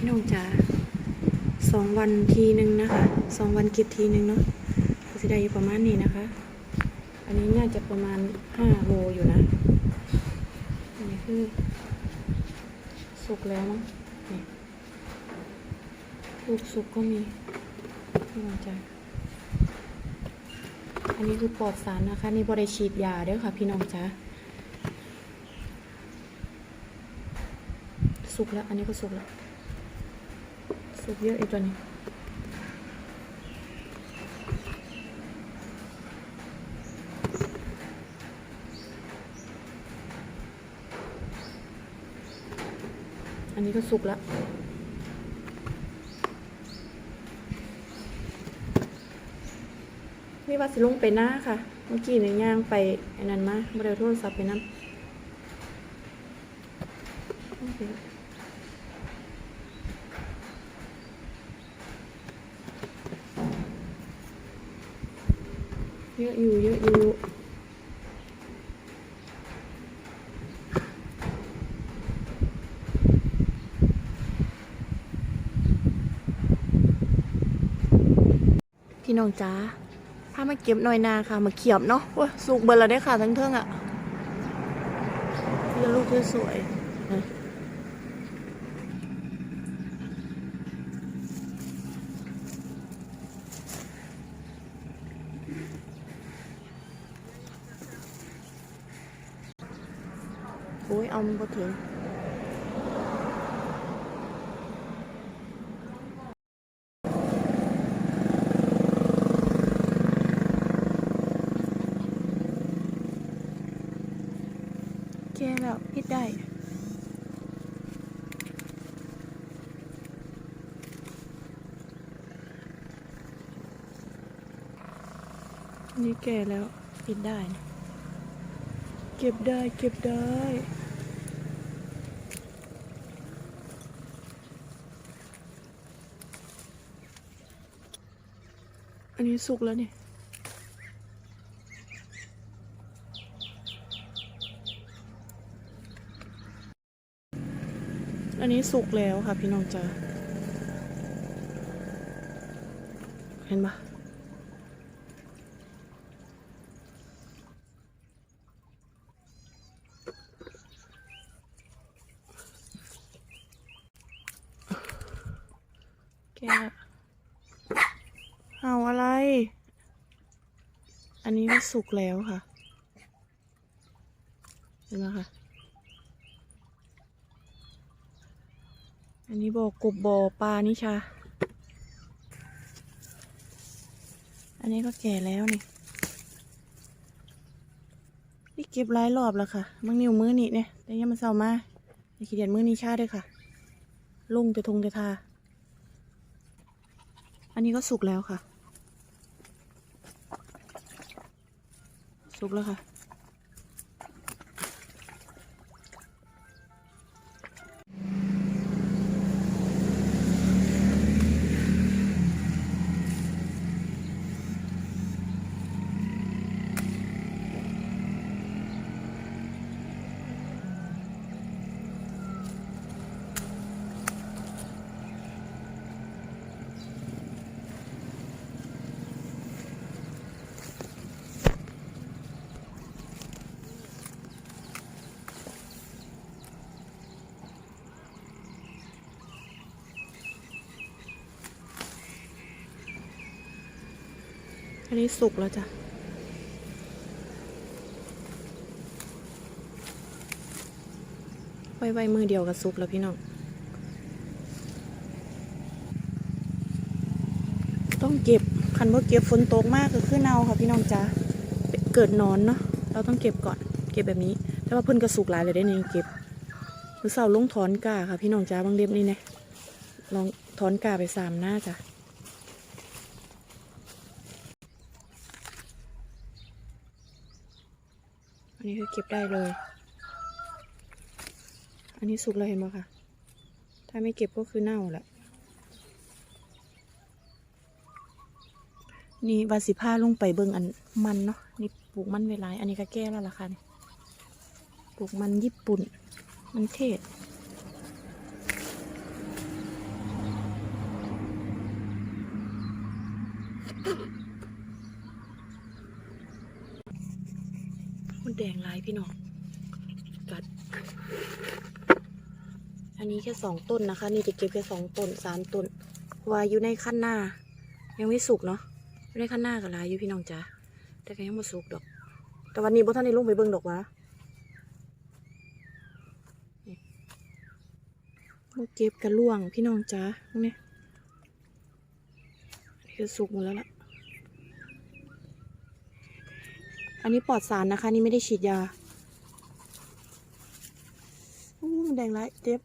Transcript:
พี่น้องจ๋าสองวันทีหนึ่งนะคะสองวันเก็บทีหนึ่งเนาะก็จะได้อยู่ประมาณนี้นะคะ อันนี้น่าจะประมาณห้าโลอยู่นะอันนี้คือสุกแล้วมั้งนี่ลูกสุกก็มีพี่น้องจ๋าอันนี้คือปลอดสารนะคะ นี่บริฉีดยาเด้อค่ะ พี่น้องจ๋าสุกแล้ว อันนี้ก็สุกแล้ว สุกเยอะไอ้ตัวนี้อันนี้ก็สุกแล้วนี่ว่าสิลงไปหน้าค่ะ เมื่อกี้ในยย่างไปอันนั้นมาบ่ได้เอาโทรศัพท์ไปนั่น เยอะอยู่เยอะอยู่พี่น้องจ้าพามาเก็บหน่อยนาค่ะ มาเขียบเนาะว้าสุกเบอร์ละได้ค่ะทั้งเทิงอะ่ะพี่ลูกสวยๆ โอ้ยเอามันบ่ถึงแกแล้วพิดได้นนี้แก่แล้วปิดได้ เก็บได้เก็บได้ อันนี้สุกแล้วเนี่ยอันนี้สุกแล้วค่ะพี่น้องจ๋าเห็นปะแก เอาอะไร อันนี้ก็สุกแล้วค่ะ เห็นไหมคะ อันนี้บ่อกบบ่อปลานิชา อันนี้ก็แก่แล้วนี่ นี่เก็บหลายรอบแล้วค่ะ มังนิ้วมือนี่เนี่ยแต่ยังมันเศร้ามาอย่าขี้เดียนมือนิชาด้วยค่ะ ลุงแต่ทงแต่ทาอันนี้ก็สุกแล้วค่ะ สุกแล้วค่ะ อันนี้สุกแล้วจ้ะไว้ไว้มือเดียวกับสุกแล้วพี่น้อง ต้องเก็บคันว่าเก็บฝนตกมากก็คือเน่าค่ะพี่น้องจ้าเกิดนอนเนาะ เราต้องเก็บก่อน เก็บแบบนี้ แต่ว่าเพิ่นกระสุกหลายเลยได้นี่เก็บหรือเสาลงถอนกาค่ะพี่น้องจ้าบางเรียบนี่นี่ยลองถอนกาไปสามหน้าจ้ะ อันนี้คือเก็บได้เลย อันนี้สุกเลยเห็นไหมคะ ถ้าไม่เก็บก็คือเน่าแหละ นี่วาสิผ้าลงไปเบิ้งอันมันเนาะ นี่ปลูกมันเวลาอันนี้ก็แก้แล้วล่ะค่ะปลูกมันญี่ปุ่น มันเทศ มันแดงลายพี่น้องกัด อันนี้แค่สองต้นนะคะ นี่จะเก็บแค่สองต้นสามต้นเพราะว่าอยู่ในขั้นหน้า ยังไม่สุกเนาะอยู่ในขั้นหน้ากับลายอยู่พี่น้องจ้าแต่ก็ยังไม่สุกดอก แต่วันนี้บ่ท่านได้ลงไปเบิ่งดอกวะนี่มาเก็บกระล่วงพี่น้องจ้าตรงนี้อันนี้คือสุกหมดแล้วล่ะ อันนี้ปลอดสารนะคะ นี่ไม่ได้ฉีดยาอู้มันแดงไรเจ็บ